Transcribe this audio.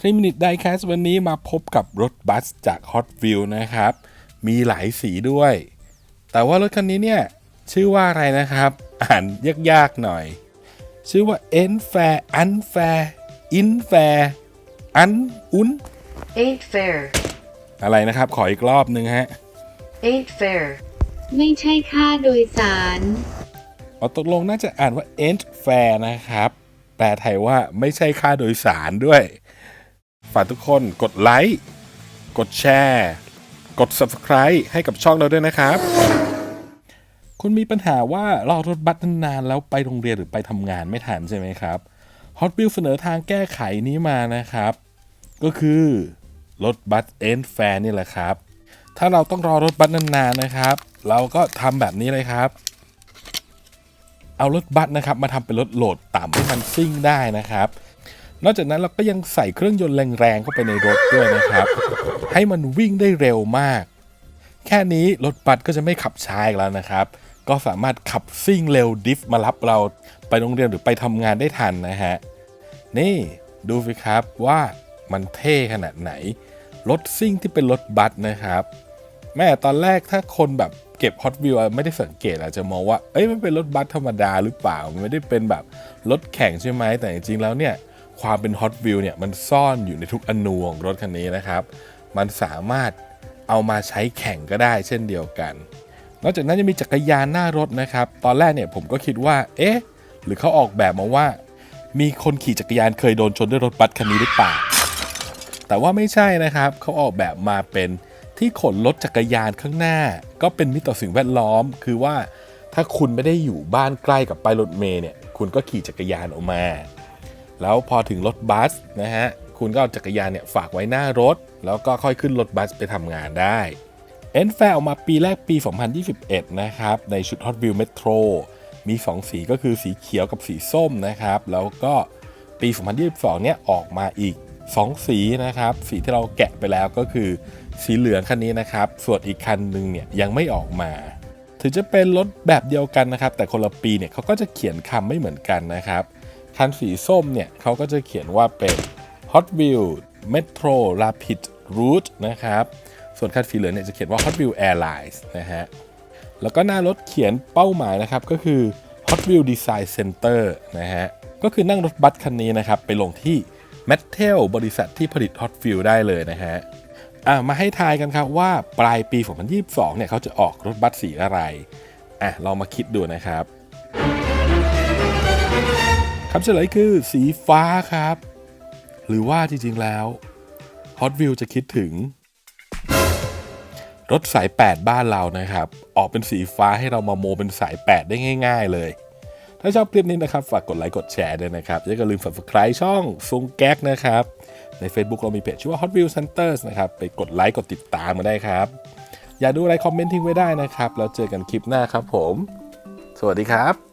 3 Minute Diecast วันนี้มาพบกับรถบัสจาก Hot Wheels นะครับ มีหลายสีด้วย แต่ว่ารถคันนี้เนี่ย ชื่อว่าอะไรนะครับ อ่านยากๆหน่อย ชื่อว่า e n f a i r Unfair Infair Un Un Ain't fair. อะไรนะครับ ขออีกรอบหนึ่งฮะ Ain't fair. ไม่ใช่ค่าโดยสารเอาตกลงน่าจะอ่านว่า ain't fair นะครับ แปลไทยว่าไม่ใช่ค่าโดยสารด้วย ฝากทุกคนกดไลค์ กดแชร์ กด subscribe ให้กับช่องเราด้วยนะครับ คุณมีปัญหาว่ารอรถบัสนานๆแล้วไปโรงเรียนหรือไปทำงานไม่ทันใช่ไหมครับ Hot Wheels เสนอทางแก้ไขนี้มานะครับ ก็คือรถบัส ain't fair นี่แหละครับ ถ้าเราต้องรอรถบัสนานๆนะครับ เราก็ทำแบบนี้เลยครับ เอารถบัสนะครับมาทำเป็นรถโหลดต่ำให้มันซิ่งได้นะครับ นอกจากนั้นเราก็ยังใส่เครื่องยนต์แรงๆเข้าไปในรถด้วยนะครับ ให้มันวิ่งได้เร็วมาก แค่นี้รถบัสก็จะไม่ขับช้าอีกแล้วนะครับ ก็สามารถขับซิ่งเร็วดิฟมารับเราไปโรงเรียนหรือไปทำงานได้ทันนะฮะ นี่ดูสิครับว่ามันเท่ขนาดไหน รถซิ่งที่เป็นรถบัสนะครับ แม่ตอนแรกถ้าคนแบบเก็บฮอตวิวไม่ได้สังเกตอาจจะมองว่า เอ้ยมันเป็นรถบัสธรรมดาหรือเปล่า มันไม่ได้เป็นแบบรถแข่งใช่ไหมแต่จริงๆแล้วเนี่ย ความเป็นฮอตวิวเนี่ยมันซ่อนอยู่ในทุกอนูของรถคันนี้นะครับ มันสามารถเอามาใช้แข่งก็ได้เช่นเดียวกัน นอกจากนั้นยังมีจักรยานหน้ารถนะครับ ตอนแรกเนี่ยผมก็คิดว่า เอ๊ะ หรือเขาออกแบบมาว่า มีคนขี่จักรยานเคยโดนชนด้วยรถบัสคันนี้หรือเปล่า แต่ว่าไม่ใช่นะครับ เขาออกแบบมาเป็นที่ขนรถจักรยานข้างหน้า ก็เป็นมิตรต่อสิ่งแวดล้อม คือว่าถ้าคุณไม่ได้อยู่บ้านใกล้กับป้ายรถเมล์เนี่ย คุณก็ขี่จักรยานออกมา แล้วพอถึงรถบัสนะฮะคุณก็เอาจักรยานเนี่ยฝากไว้หน้ารถ แล้วก็ค่อยขึ้นรถบัสไปทำงานได้เอ็นแฟร์ออกมาปีแรกปี 2021 นะครับ ในชุด Hot Wheels Metro มี 2 สีก็คือสีเขียวกับสีส้มนะครับ แล้วก็ปี 2022 เนี่ยออกมาอีก 2 สีนะครับ สีที่เราแกะไปแล้วก็คือสีเหลืองคันนี้นะครับ ส่วนอีกคันหนึ่งเนี่ยยังไม่ออกมา ถึงจะเป็นรถแบบเดียวกันนะครับ แต่คนละปีเนี่ยเขาก็จะเขียนคำไม่เหมือนกันนะครับ คันสีส้มเนี่ยเขาก็จะเขียนว่าเป็น Hot Wheels Metro Rapid Route นะครับ ส่วนคันสีเหลืองเนี่ยจะเขียนว่า Hot Wheels Airlines นะฮะ แล้วก็หน้ารถเขียนเป้าหมายนะครับก็คือ Hot Wheels Design Center นะฮะ ก็คือนั่งรถบัสคันนี้นะครับ ไปลงที่ m a t t e l บริษัทที่ผลิต Hot Wheels ได้เลยนะฮะอะมาให้ทายกันครับว่าปลายปี 2022 เนี่ยเขาจะออกรถบัสสีอะไร อะลองมาคิดดูนะครับ คำเฉลยคือสีฟ้าครับ หรือว่าจริงๆแล้ว Hot Wheels จะคิดถึง รถสาย 8 บ้านเรานะครับ ออกเป็นสีฟ้าให้เรามาโมเป็นสาย 8 ได้ง่าย ๆ เลย ถ้าชอบคลิปนี้นะครับ ฝากกดไลค์กดแชร์ด้วยนะครับอย่าลืม subscribe ช่องซุงแก๊กนะครับ ใน Facebook เรามีเพจชื่อว่า Hot Wheels Centers นะครับ ไปกดไลค์กดติดตามมาได้ครับ อย่าดูอะไรคอมเมนต์ทิ้งไว้ได้นะครับ แล้วเจอกันคลิปหน้าครับผม สวัสดีครับ